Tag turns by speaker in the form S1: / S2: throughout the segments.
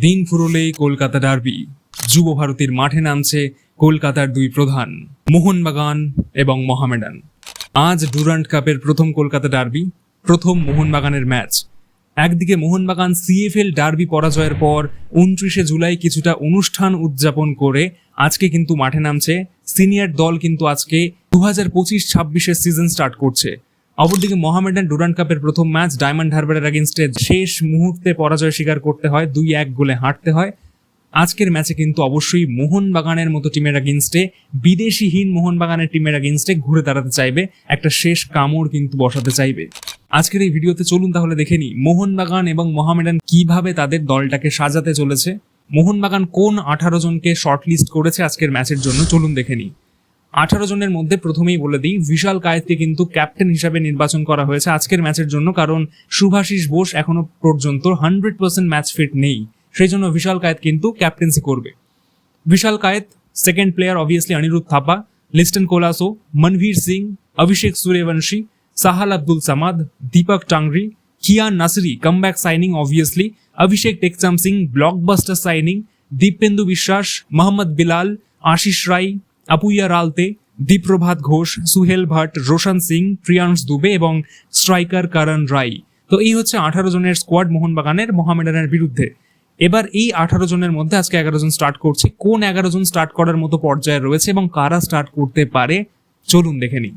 S1: দিন ফুরলেই কলকাতা ডার্বি। যুব ভারতীর মাঠে নামছে কলকাতার দুই প্রধান মোহনবাগান এবং মোহামেডান। আজ ডুরান্ট কাপের প্রথম কলকাতা ডার্বি, প্রথম মোহনবাগানের ম্যাচ। একদিকে মোহনবাগান সিএফএল ডার্বি পরাজয়ের পর উনত্রিশে জুলাই কিছুটা অনুষ্ঠান উদযাপন করে আজকে কিন্তু মাঠে নামছে। সিনিয়র দল কিন্তু আজকে দু হাজার পঁচিশ ছাব্বিশের সিজন স্টার্ট করছে। অপরদিকে মোহামেডান ডুরান্ট কাপের প্রথম ম্যাচ ডায়মন্ড হারবারের এগেনস্টে শেষ মুহূর্তে পরাজয় স্বীকার করতে হয়, দুই এক গোলে হাঁটতে হয়। আজকের ম্যাচে কিন্তু অবশ্যই মোহনবাগানের মতো টিমের এগেনস্টে বিদেশিহীন মোহনবাগানের টিমের এগেনস্টে ঘুরে দাঁড়াতে চাইবে, একটা শেষ কামড় কিন্তু বসাতে চাইবে। আজকের এই ভিডিওতে চলুন তাহলে দেখে নিই, মোহনবাগান এবং মোহামেডান কীভাবে তাদের দলটাকে সাজাতে চলেছে, মোহনবাগান কোন আঠারো জনকে শর্টলিস্ট করেছে আজকের ম্যাচের জন্য চলুন দেখে নিই। আঠারো জনের মধ্যে প্রথমেই বলে দিই, বিশাল কায়েতকে কিন্তু ক্যাপ্টেন হিসাবে নির্বাচন করা হয়েছে আজকের ম্যাচের জন্য, কারণ শুভাশিস বোস এখনও পর্যন্ত হান্ড্রেড পার্সেন্ট ম্যাচ ফিট নেই। সেই জন্য বিশাল কায়েত কিন্তু ক্যাপ্টেন্সি করবে। Vishal Kaith second player obviously Anirudh Thapa, Liston Colaco, Manvir Singh, Abhishek Suryavanshi, Sahal Abdul Samad, Deepak Tangri, Kiyan Nassiri comeback signing obviously Abhishek Tekcham Singh blockbuster signing Dipendu Biswas, Mohammad Bilal, Ashis রাই আপুইয়া রালতে, দীপ্রভাত ঘোষ, সুহেল ভাট, রোশন সিং, প্রিয়াংশ দুবে এবং striker কারণ রাই। তো এই হচ্ছে আঠারো জনের squad মোহনবাগানের, মোহামেডানের বিরুদ্ধে। এবার এই আঠারো জনের মধ্যে আজকে এগারো জন স্টার্ট করছে। কোন এগারো জন স্টার্ট করার মতো পর্যায়ে রয়েছে এবং কারা স্টার্ট করতে পারে? চলুন দেখে নিই।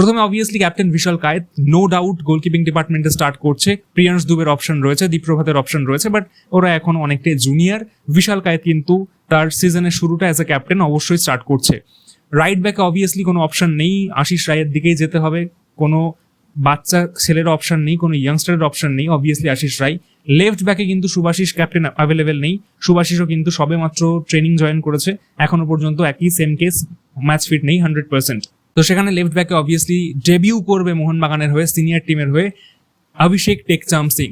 S1: প্রথমে obviously captain Vishal Kaith no doubt গোলকিপিং ডিপার্টমেন্টে স্টার্ট করছে। প্রিয়াংশ দুবের অপশন রয়েছে দীপ্রভাতের অপশন রয়েছে বাট ওরা এখন অনেকটাই জুনিয়র বিশাল কায়েত কিন্তু তার সিজনের শুরুটা অ্যাজ এ ক্যাপ্টেন অবশ্যই স্টার্ট করছে। রাইট ব্যাকে অবভিয়াসলি কোনো অপশন নেই, আশিস রায়ের দিকেই যেতে হবে। কোনো বাচ্চা ছেলের অপশন নেই, কোনো ইয়াংস্টারের অপশন নেই অবভিয়াসলি আশিস রায়। লেফট ব্যাকে কিন্তু সুভাশিস ক্যাপ্টেন অ্যাভেলেবেল নেই। সুভাশিসও কিন্তু সবে মাত্র ট্রেনিং জয়েন করেছে। এখনও পর্যন্ত একই সেম কেস ম্যাচ ফিট নেই হান্ড্রেড পার্সেন্ট তো সেখানে লেফট ব্যাকে অবভিয়াসলি ডেবিউ করবে মোহনবাগানের হয়ে সিনিয়র টিমের হয়ে অভিষেক টেকচাম সিং।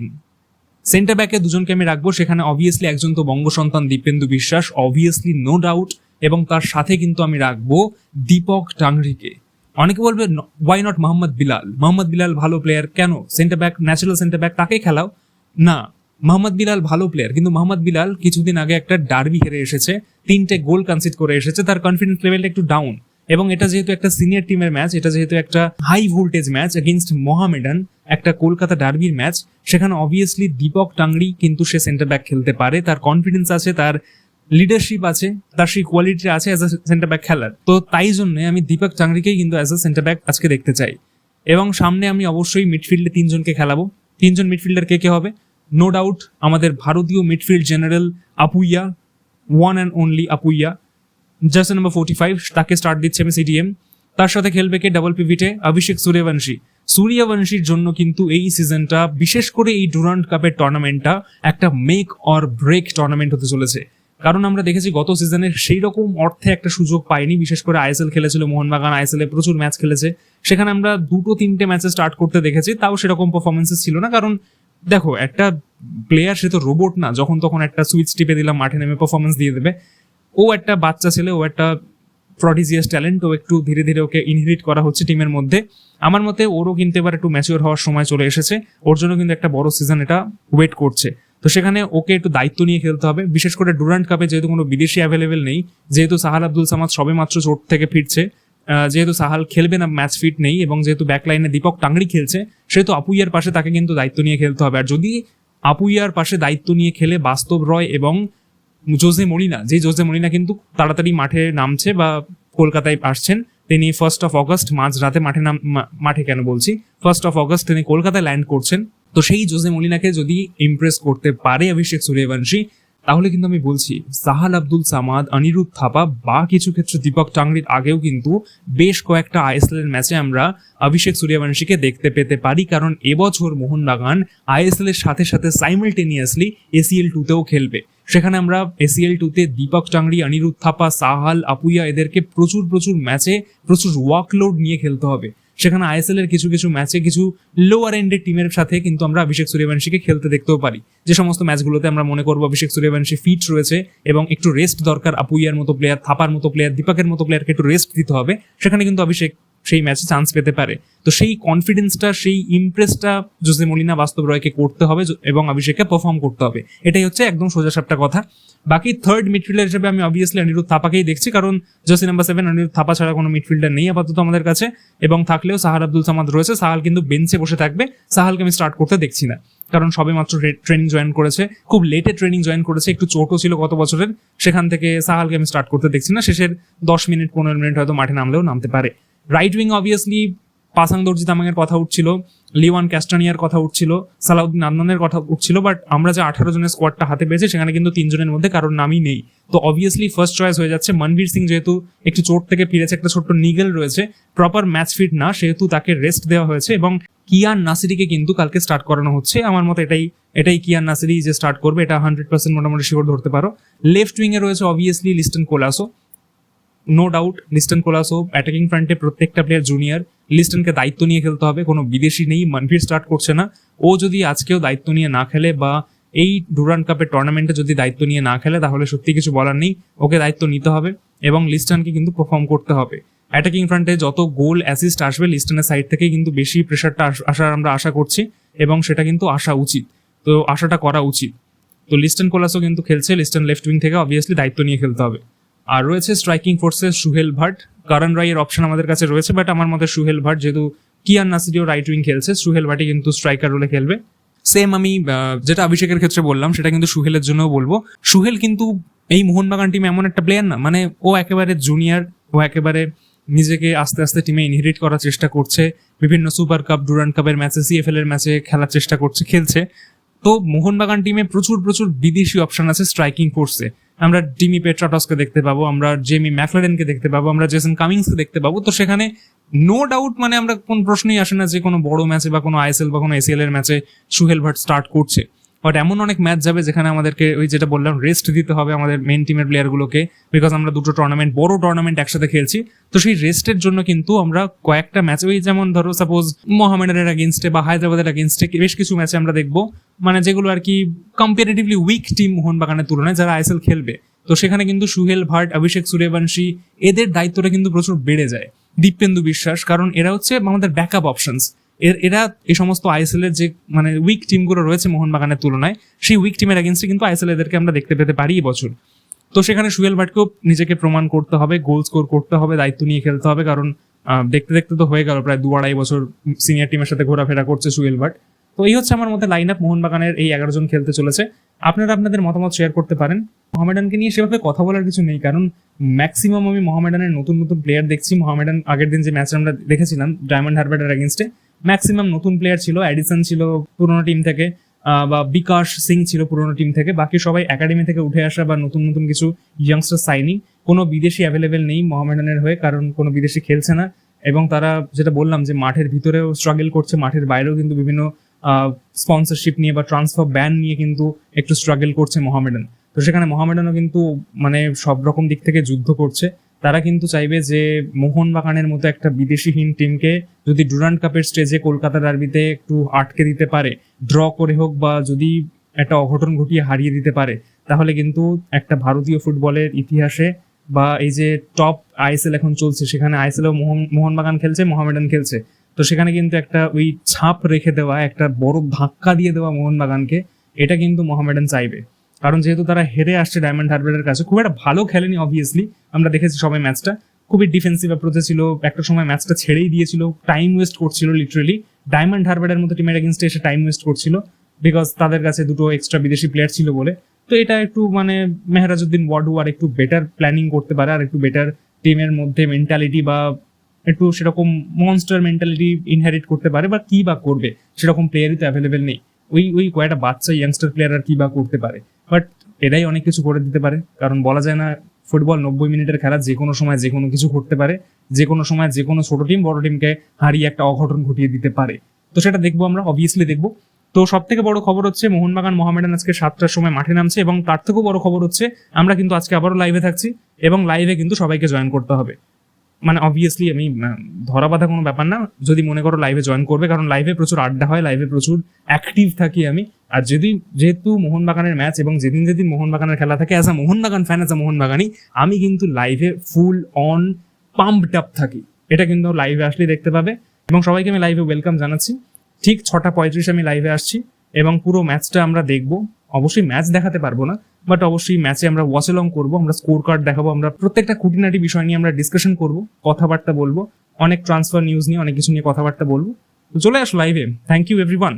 S1: সেন্টার ব্যাকে দুজনকে আমি রাখব, সেখানে অবভিয়াসলি একজন তো বঙ্গ সন্তান দীপেন্দু বিশ্বাস অবভিয়াসলি নো ডাউট এবং তার সাথে কিন্তু আমি রাখব দীপক টাংরিকে অনেকে বলবে ওয়াই নট মোহাম্মদ বিলাল? মোহাম্মদ বিলাল ভালো প্লেয়ার কেন? Centre back natural centre back তাকে খেলাও? না, মোহাম্মদ বিলাল ভালো প্লেয়ার কিন্তু মোহাম্মদ বিলাল কিছুদিন আগে একটা ডার্বি হেরে এসেছে, তিনটে গোল কনসিড করে এসেছে, তার কনফিডেন্স লেভেলটা একটু ডাউন এবং এটা যেহেতু একটা সিনিয়র টিমের ম্যাচ এটা যেহেতু একটা high voltage match against Mohammedan একটা কলকাতা ডার্বির ম্যাচ সেখানে অবভিয়াসলি দীপক টাংরি কিন্তু সে সেন্টার ব্যাক খেলতে পারে। তার কনফিডেন্স আছে, তার লিডারশিপ আছে, তার সেই কোয়ালিটি আছে অ্যাজ এ সেন্টার ব্যাক খেলার। তো তাই জন্য আমি দীপক টাংরিকেই কিন্তু অ্যাজ এ সেন্টার ব্যাক আজকে দেখতে চাই। এবং সামনে আমি অবশ্যই মিডফিল্ডে তিনজনকে খেলাবো। তিনজন মিডফিল্ডার কে কে হবে? নো ডাউট আমাদের ভারতীয় midfield general Apuia one and only Apuia jersey number forty five তাকে স্টার্ট দিচ্ছে আমি সিডিএম তার সাথে খেলবে কে? ডাবল পিভিটে অভিষেক সূর্যবংশী সূর্যবংশীর জন্য কিন্তু এই সিজনটা বিশেষ করে এই ডুরান্ট কাপের টুর্নামেন্টটা একটা মেক অর ব্রেক টুর্নামেন্ট হতে চলেছে। কারণ আমরা দেখেছি গত সিজনে সেই রকম অর্থে একটা সুযোগ পাইনি বিশেষ করে আইএসএল খেলেছিল, মোহনবাগান আইএসএল এ প্রচুর ম্যাচ খেলেছে। সেখানে আমরা দুটো, তিনটে ম্যাচে স্টার্ট করতে দেখেছি, তাও সেরকম পারফরমেন্সেস ছিল না। কারণ দেখো, একটা প্লেয়ার সে তো রোবট না। যখন তখন একটা সুইচ টিপে দিলাম, মাঠে নেমে পারফরমেন্স দিয়ে দেবে। ও একটা বাচ্চা ছেলে, ও একটা প্রডিজিয়াস ট্যালেন্ট ও একটু ধীরে ধীরে ওকে ইনহিবিট করা হচ্ছে টিমের মধ্যে। আমার মতে ওরও কিন্তু এবার একটু ম্যাচিওর হওয়ার সময় চলে এসেছে। ওর জন্য কিন্তু একটা বড় সিজন এটা ওয়েট করছে। তো সেখানে ওকে একটু দায়িত্ব নিয়ে খেলতে হবে। বিশেষ করে ডুরান্ট কাপে যেহেতু কোনো বিদেশি অ্যাভেলেবেল নেই, যেহেতু সাহাল আব্দুল সামাদ সবে মাত্র চোট থেকে ফিরছে যেহেতু সাহাল খেলবে না ম্যাচ ফিট নেই এবং যেহেতু ব্যাকলাইনে দীপক টাংরি খেলছে, সেহেতু আপুইয়ার পাশে তাকে কিন্তু দায়িত্ব নিয়ে খেলতে হবে। আর যদি আপুইয়ার পাশে দায়িত্ব নিয়ে খেলে বাস্তব রয় এবং জোজে মলিনা যে জোজে মলিনা কিন্তু তাড়াতাড়ি মাঠে নামছে বা কলকাতায় আসছেন, তিনি ফার্স্ট অফ অগস্ট মাঝ রাতে মাঠে নাম মাঠে কেন বলছি? ফার্স্ট অফ অগস্ট তিনি কলকাতায় ল্যান্ড করছেন। তো সেই জোজে মলিনাকে যদি ইমপ্রেস করতে পারে অভিষেক সূর্যবংশী, তাহলে কিন্তু আমি বলছি, সাহাল আব্দুল সামাদ, অনিরুদ্ধ থাপা বা কিছু ক্ষেত্রে দীপক টাংরির আগেও কিন্তু বেশ কয়েকটা আইএসএল এর ম্যাচে আমরা অভিষেক সূর্যবংশীকে দেখতে পেতে পারি। কারণ এবছর মোহনবাগান আইএসএল এর সাথে সাথে সাইমালটেনিয়াসলি এসিএল টুতেও খেলবে। সেখানে আমরা এসিএল টুতে দীপক টাংরি অনিরুদ্ধ থাপা, সাহাল, আপুইয়া এদেরকে প্রচুর প্রচুর ম্যাচে প্রচুর ওয়ার্কলোড নিয়ে খেলতে হবে। সেখানে আইএসএল এর কিছু কিছু ম্যাচে কিছু লোয়ার এন্ডের টিমের সাথে কিন্তু আমরা অভিষেক সূর্যবংশীকে খেলতে দেখতেও পারি। যে সমস্ত ম্যাচগুলোতে আমরা মনে করব অভিষেক সূর্যবংশী ফিট রয়েছে এবং একটু রেস্ট দরকার আপুইয়ার মতো প্লেয়ার থাপার মতো প্লেয়ার দীপকের মতো প্লেয়ারকে একটু রেস্ট দিতে হবে। সেখানে কিন্তু অভিষেক সেই ম্যাচে চান্স পেতে পারে। তো সেই কনফিডেন্সটা সেই ইমপ্রেসটা জোসে মলিনা বাস্তব রয়কে করতে হবে এবং অভিষেককে পারফর্ম করতে হবে। এটাই হচ্ছে একদম সোজা সাপটা কথা। বাকি থার্ড মিডফিল্ডার হিসেবে আমি অবভিয়াসলি অনিরুদ্ধ থাপাকেই দেখছি, কারণ jersey number seven Anirudh Thapa ছাড়া কোনো মিডফিল্ডার নেই আপাতত আমাদের কাছে। এবং থাকলেও সাহার আব্দুল সামাদ রয়েছে। সাহাল কিন্তু বেঞ্চে বসে থাকবে। সাহালকে আমি স্টার্ট করতে দেখছি না। কারণ সবে মাত্র ট্রেনিং জয়েন করেছে। খুব লেটে ট্রেনিং জয়েন করেছে। একটু চোটও ছিল গত বছরের। সেখান থেকে সাহালকে আমি স্টার্ট করতে দেখছি না। শেষের দশ মিনিট, পনেরো মিনিট হয়তো মাঠে নামলেও নামতে পারে। রাইট উইং অবভিয়াসলি পাসাং দর্জি তামাংয়ের কথা উঠছিল লিওয়ান ক্যাস্টানিয়ার কথা উঠছিল সালাউদ্দিন আদনানের কথা উঠছিল বাট আমরা যে আঠারো জনের স্কোয়াডটা হাতে পেয়েছি, সেখানে কিন্তু তিনজনের মধ্যে কারোর নামই নেই। তো অবভিয়াসলি ফার্স্ট চয়েস হয়ে যাচ্ছে মনবীর সিং যেহেতু একটু চোট থেকে ফিরেছে, একটা ছোট্ট নিগেল রয়েছে প্রপার ম্যাচ ফিট না, সেহেতু তাকে রেস্ট দেওয়া হয়েছে, এবং কিয়ান নাসিরিকে কিন্তু কালকে স্টার্ট করানো হচ্ছে। আমার মতে এটাই এটাই কিয়ান নাসিরি যে স্টার্ট করবে, এটা হান্ড্রেড পার্সেন্ট মোটামুটি শিওর ধরতে পারো। লেফট উইংয়ে রয়েছে obviously Liston Colaco no doubt Liston Colaco attacking ফ্রন্টে প্রত্যেকটা প্লেয়ার জুনিয়র লিস্টনকে দায়িত্ব নিয়ে খেলতে হবে। কোনো বিদেশি নেই মনভীর স্টার্ট করছে না। ও যদি আজকেও দায়িত্ব নিয়ে না খেলে বা এই ডুরান্ড কাপের টুর্নামেন্টে যদি দায়িত্ব নিয়ে না খেলে, তাহলে সত্যি কিছু বলার নেই। ওকে দায়িত্ব নিতে হবে এবং লিস্টনকে কিন্তু পারফর্ম করতে হবে। অ্যাটাকিং ফ্রন্টে যত গোল অ্যাসিস্ট আসবে লিস্টনের সাইড থেকে কিন্তু বেশি প্রেশারটা আসার আমরা আশা করছি এবং সেটা কিন্তু আসা উচিত। তো আশাটা করা উচিত। তো লিস্টন কোলাসও কিন্তু খেলছে লিস্টন লেফট উইং থেকে অবভিয়াসলি দায়িত্ব নিয়ে খেলতে হবে। আর রয়েছে স্ট্রাইকিং ফোর্সে সুহেল ভাট। কারণ রাইয়ের অপশন আমাদের কাছে রয়েছে বাট আমার মতে সুহেল ভাট যেহেতু কিয়ান নাসিরিও রাইট উইং খেলছে, সুহেল ভাটই কিন্তু স্ট্রাইকার রোলে খেলবে। সেম আমি যেটা অভিষেকের ক্ষেত্রে বললাম, সেটা কিন্তু সুহেলের জন্যও বলব। সুহেল কিন্তু এই মোহনবাগান টিম এমন একটা প্লেয়ার না মানে ও একেবারে জুনিয়র ও একেবারে নিজেকে আস্তে আস্তে টিমে ইনহেরিট করার চেষ্টা করছে, বিভিন্ন সুপার কাপ ডুরান্ড কাপের ম্যাচে সিএফএল এর ম্যাচে খেলার চেষ্টা করছে, খেলছে। তো মোহনবাগান টিমে প্রচুর প্রচুর বিদেশি অপশন আছে স্ট্রাইকিং ফোর্সে আমরা ডিমি পেট্রাটসকে দেখতে পাবো, আমরা জেমি ম্যাকলারেনকে দেখতে পাবো, আমরা জেসন কামিংসকে দেখতে পাবো। তো সেখানে নো ডাউট মানে আমরা কোন প্রশ্নই আসে না যে কোনো বড় ম্যাচে বা কোনো আইএসএল বা কোনো এসিএল এর ম্যাচে সুহেল ভাট স্টার্ট করছে। বাট এমন অনেক ম্যাচ যাবে যেখানে আমাদেরকে ওই যেটা বললাম রেস্ট দিতে হবে আমাদের মেন টিমের প্লেয়ারগুলোকে বিকজ আমরা দুটো টুর্নামেন্ট বড় টুর্নামেন্ট একসাথে খেলছি। তো সেই রেস্টের জন্য কিন্তু আমরা কয়েকটা ম্যাচ ওই যেমন ধরো সাপোজ মোহামেডানের আগেনস্টে বা হায়দ্রাবাদের আগেনস্টে বেশ কিছু ম্যাচে আমরা দেখব। মানে যেগুলো আর কি কম্পারেটিভলি উইক টিম মোহনবাগানের তুলনায় যারা আইএসএল খেলবে। তো সেখানে কিন্তু সুহেল ভাট, অভিষেক সূর্যবংশী, এদের দায়িত্বটা কিন্তু প্রচুর বেড়ে যায়। দীপেন্দু বিশ্বাস, কারণ এরা হচ্ছে আমাদের ব্যাকআপ অপশনস এর, এরা এই সমস্ত আইএসএল এর যে মানে উইক টিমগুলো রয়েছে মোহনবাগানের তুলনায়, সেই উইক টিমের এগেনস্টে কিন্তু আইএসএল এদেরকে আমরা দেখতে পেতে পারি বছর। তো সেখানে সুহেল ভাটকেও নিজেকে প্রমাণ করতে হবে গোল স্কোর করতে হবে, দায়িত্ব নিয়ে খেলতে হবে, কারণ দেখতে দেখতে তো হয়ে গেল প্রায় দু আড়াই বছর সিনিয়র টিমের সাথে ঘোরাফেরা করছে সুয়েল ভাট। তো এই হচ্ছে আমার মতে লাইন আপ মোহনবাগানের এই এগারো জন খেলতে চলেছে। আপনারা আপনাদের মতামত শেয়ার করতে পারেন। মোহামেডানকে নিয়ে সেভাবে কথা বলার কিছু নেই, কারণ ম্যাক্সিমাম আমি মোহামেডানের নতুন নতুন প্লেয়ার দেখছি। মোহামেডান আগের দিন যে ম্যাচ আমরা দেখেছিলাম ডায়মন্ড হারবারের এগেনস্টে ম্যাক্সিমাম নতুন প্লেয়ার ছিল অ্যাডিসন ছিল পুরোনো টিম থেকে বা বিকাশ সিং ছিল পুরোনো টিম থেকে। বাকি সবাই একাডেমি থেকে উঠে আসা বা নতুন নতুন কিছু ইয়াংস্টার সাইনিং কোনো বিদেশি অ্যাভেলেবেল নেই মোহামেডানের হয়ে, কারণ কোনো বিদেশি খেলছে না। এবং তারা যেটা বললাম যে মাঠের ভিতরেও স্ট্রাগল করছে, মাঠের বাইরেও কিন্তু বিভিন্ন স্পন্সরশিপ নিয়ে বা ট্রান্সফার ব্যান নিয়ে কিন্তু একটু স্ট্রাগল করছে মোহামেডান। তো সেখানে মোহামেডানও কিন্তু মানে সব রকম দিক থেকে যুদ্ধ করছে। তারা কিন্তু চাইবে যে মোহনবাগানের মতো একটা বিদেশিহীন টিমকে যদি ডুরান্ড কাপের স্টেজে কলকাতা ডার্বিতে একটু আটকে দিতে পারে ড্র করে হোক বা যদি একটা অঘটন ঘটিয়ে হারিয়ে দিতে পারে, তাহলে কিন্তু একটা ভারতীয় ফুটবলের ইতিহাসে বা এই যে টপ আইএসএল এখন চলছে, সেখানে আইএসএল মোহন, মোহনবাগান খেলছে, মোহামেডান খেলছে। তো সেখানে কিন্তু একটা ওই ছাপ রেখে দেওয়া, একটা বড় ধাক্কা দিয়ে দেওয়া মোহনবাগানকে, এটা কিন্তু মোহামেডান চাইবে। কারণ যেহেতু তারা হেরে আসছে ডায়মন্ড হারবারের কাছে, খুব একটা ভালো খেলেনি অবভিয়াসলি আমরা দেখেছি সবাই ম্যাচটা। খুবই ডিফেন্সিভ অ্যাপ্রোচে ছিল, একটা সময় ম্যাচটা ছেড়েই দিয়েছিল টাইম ওয়েস্ট করছিল লিটারেলি ডায়মন্ড হারবারের মতো টিমের এগেনস্টে এসে টাইম ওয়েস্ট করছিল বিকজ তাদের কাছে দুটো এক্সট্রা বিদেশি প্লেয়ার ছিল বলে। তো এটা একটু মানে মেহরাজউদ্দিন ওয়াডু আর একটু বেটার প্ল্যানিং করতে পারে, আর একটু বেটার টিমের মধ্যে মেন্টালিটি বা একটু সেরকম মনস্টার মেন্টালিটি ইনহেরিট করতে পারে, বা কি বা করবে, সেরকম প্লেয়ারই তো অ্যাভেলেবেল নেই। ওই ওই কয়েকটা বাচ্চা ইয়াংস্টার প্লেয়ার আর কি বা করতে পারে। বাট এটাই অনেক কিছু করে দিতে পারে। কারণ বলা যায় না ফুটবল নব্বই মিনিটের খেলা যে কোনো সময় যে কোনো কিছু করতে পারে। যে কোনো সময় যে কোনো ছোট টিম বড় টিমকে হারিয়ে একটা অঘটন ঘটিয়ে দিতে পারে। তো সেটা দেখব আমরা অবভিয়াসলি দেখব। তো সব থেকে বড় খবর হচ্ছে, মোহনবাগান মোহামেডান আজকে সাতটার সময় মাঠে নামছে এবং তার থেকেও বড় খবর হচ্ছে, আমরা কিন্তু আজকে আবারও লাইভে থাকছি এবং লাইভে কিন্তু সবাইকে জয়েন করতে হবে। মানে অবভিয়াসলি আমি ধরা বাঁধা কোনো ব্যাপার না। যদি মনে করো লাইভে জয়েন করবে, কারণ লাইভে প্রচুর আড্ডা হয় লাইভে প্রচুর অ্যাক্টিভ থাকি আমি। আর যদি যেহেতু মোহনবাগানের ম্যাচ এবং যেদিন যেদিন মোহনবাগানের খেলা থাকে as a Mohun Bagan fan as a মোহনবাগানই, আমি কিন্তু লাইভে ফুল অন পাম্পড আপ থাকি। এটা কিন্তু লাইভে আসলেই দেখতে পাবে। এবং সবাইকে আমি লাইভে ওয়েলকাম জানাচ্ছি। ঠিক ছটা পঁয়ত্রিশে আমি লাইভে আসছি এবং পুরো ম্যাচটা আমরা দেখব। অবশ্যই ম্যাচ দেখাতে পারব না। বাট অবশ্যই ম্যাচে আমরা ওয়াচ অলং করব, আমরা স্কোর কার্ড দেখাবো, আমরা প্রত্যেকটা খুঁটিনাটি বিষয় নিয়ে আমরা ডিসকাশন করব, কথাবার্তা বলব, অনেক ট্রান্সফার নিউজ নিয়ে, অনেক কিছু নিয়ে কথাবার্তা বলব। চলে আসো লাইভে থ্যাংক ইউ এভরিওয়ান